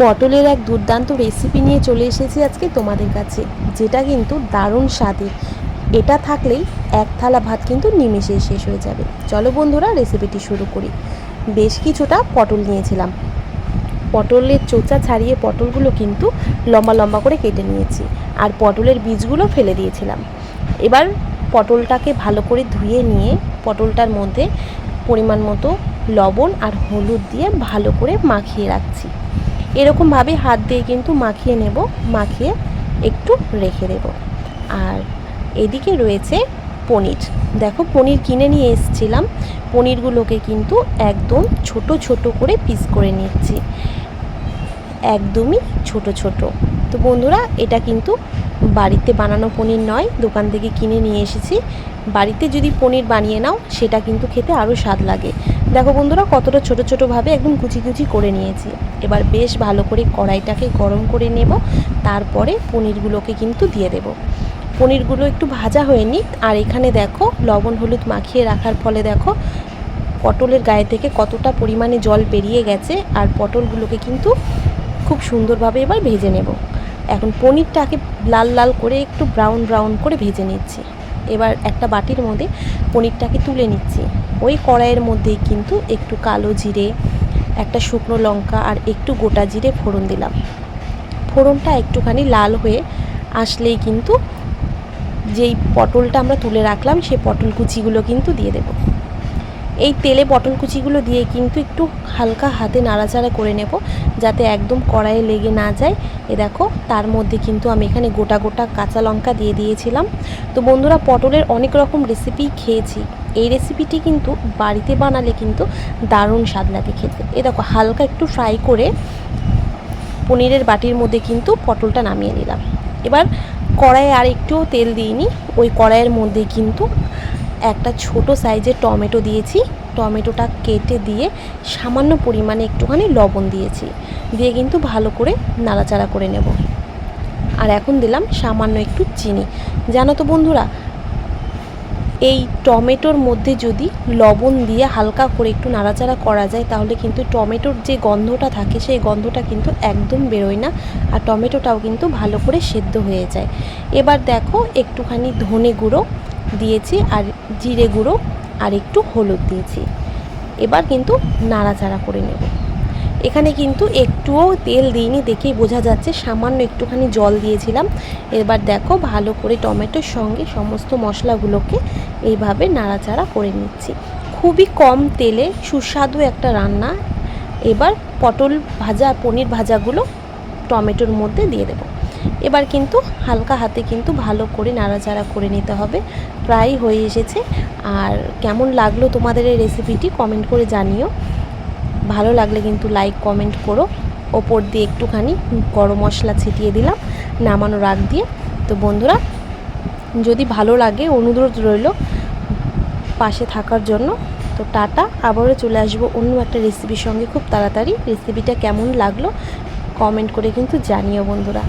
পটলের এক দুর্দান্ত রেসিপি নিয়ে চলে এসেছি আজকে তোমাদের কাছে, যেটা কিন্তু দারুণ স্বাদের এটা থাকলেই এক থালা ভাত কিন্তু নিমেষেই শেষ হয়ে যাবে। চলো বন্ধুরা রেসিপিটি শুরু করি। বেশ কিছুটা পটল নিয়েছিলাম। পটলের চোচা ছাড়িয়ে পটলগুলো কিন্তু লম্বা লম্বা করে কেটে নিয়েছি আর পটলের বীজগুলো ফেলে দিয়েছিলাম। এবার পটলটাকে ভালো করে ধুয়ে নিয়ে পটলটার মধ্যে পরিমাণ মতো লবণ আর হলুদ দিয়ে ভালো করে মাখিয়ে রাখছি। এরকমভাবে হাত দিয়ে কিন্তু মাখিয়ে নেব, মাখিয়ে একটু রেখে দেব। আর এদিকে রয়েছে পনির। দেখো পনির কিনে নিয়ে এসেছিলাম। পনিরগুলোকে কিন্তু একদম ছোট ছোট করে পিস করে নিচ্ছি। একদমই ছোট ছোট। তো বন্ধুরা, এটা কিন্তু বাড়িতে বানানো পনির নয়, দোকান থেকে কিনে নিয়ে এসেছি। বাড়িতে যদি পনির বানিয়ে নাও, সেটা কিন্তু খেতে আরও স্বাদ লাগে। দেখো বন্ধুরা, কতটা ছোট ছোটোভাবে একদম কুচি কুচি করে নিয়েছি। এবার বেশ ভালো করে কড়াইটাকে গরম করে নেব, তারপরে পনিরগুলোকে কিন্তু দিয়ে দেব। পনিরগুলো একটু ভাজা হয়ে নিক, আর এখানে দেখো, লবণ হলুদ মাখিয়ে রাখার ফলে দেখো, পটলের গায়ে থেকে কতটা পরিমাণে জল বেরিয়ে গেছে, আর পটলগুলোকে কিন্তু খুব সুন্দরভাবে এবার ভেজে নেব। এখন পনিরটাকে লাল লাল করে একটু ব্রাউন ব্রাউন করে ভেজে নিচ্ছি। এবার একটা বাটির মধ্যে পনিরটাকে তুলে নিচ্ছি। ওই কড়াইয়ের মধ্যেই কিন্তু একটু কালো জিরে, একটা শুকনো লঙ্কা আর একটু গোটা জিরে ফোড়ন দিলাম। ফোড়নটা একটুখানি লাল হয়ে আসলেই কিন্তু যেই পটলটা আমরা তুলে রাখলাম, সেই পটল কুচিগুলো কিন্তু দিয়ে দেব। এই তেলে পটল কুচিগুলো দিয়ে কিন্তু একটু হালকা হাতে নাড়াচাড়া করে নেব, যাতে একদম কড়াইয়ে লেগে না যায়। এ দেখো, তার মধ্যে কিন্তু আমি এখানে গোটা গোটা কাঁচা লঙ্কা দিয়ে দিয়েছিলাম। তো বন্ধুরা, পটলের অনেক রকম রেসিপি খেয়েছি। এই রেসিপিটি কিন্তু বাড়িতে বানালে কিন্তু দারুণ স্বাদ লাগে খেতে। এ দেখো, হালকা একটু ফ্রাই করে পনিরের বাটির মধ্যে কিন্তু পটলটা নামিয়ে নিলাম। এবার কড়াইয়ে আর একটুও তেল দিইনি ওই কড়াইয়ের মধ্যে কিন্তু একটা ছোট সাইজের টমেটো দিয়েছি। টমেটোটা কেটে দিয়ে সামান্য পরিমাণে একটুখানি লবণ দিয়েছি। দিয়ে কিন্তু ভালো করে নাড়াচাড়া করে নেব। আর এখন দিলাম সামান্য একটু চিনি। জানো তো বন্ধুরা, এই টমেটোর মধ্যে যদি লবণ দিয়ে হালকা করে একটু নাড়াচাড়া করা যায়, তাহলে কিন্তু টমেটোর যে গন্ধটা থাকে, সেই গন্ধটা কিন্তু একদম বেরোয় না। আর টমেটোটাও কিন্তু ভালো করে সেদ্ধ হয়ে যায়। এবার দেখো একটুখানি ধনে গুঁড়ো দিয়েছি আর জিরে গুঁড়ো আর একটু হলুদ দিয়েছি। এবার কিন্তু নাড়াচাড়া করে নেব। এখানে কিন্তু একটুও তেল দিইনি দেখেই বোঝা যাচ্ছে, সামান্য একটুখানি জল দিয়েছিলাম। এবার দেখো ভালো করে টমেটোর সঙ্গে সমস্ত মশলাগুলোকে এইভাবে নাড়াচাড়া করে নিচ্ছি। খুবই কম তেলে সুস্বাদু একটা রান্না। এবার পটল ভাজা, পনির ভাজাগুলো টমেটোর মধ্যে দিয়ে দেবো। এবার কিন্তু হালকা হাতে কিন্তু ভালো করে নাড়াচাড়া করে নিতে হবে। প্রায় হয়ে এসেছে। আর কেমন লাগল তোমাদের এই রেসিপিটি কমেন্ট করে জানিও। ভালো লাগলে কিন্তু লাইক কমেন্ট করো। ওপর দিয়ে একটুখানি গরম মশলা ছিটিয়ে দিলাম, নামানোর আগ দিয়ে। তো বন্ধুরা, যদি ভালো লাগে, অনুরোধ রইল পাশে থাকার জন্য। তো টাটা, আবারও চলে আসব অন্য একটা রেসিপির সঙ্গে। খুব তাড়াতাড়ি রেসিপিটা কেমন লাগল কমেন্ট করে কিন্তু জানিও বন্ধুরা।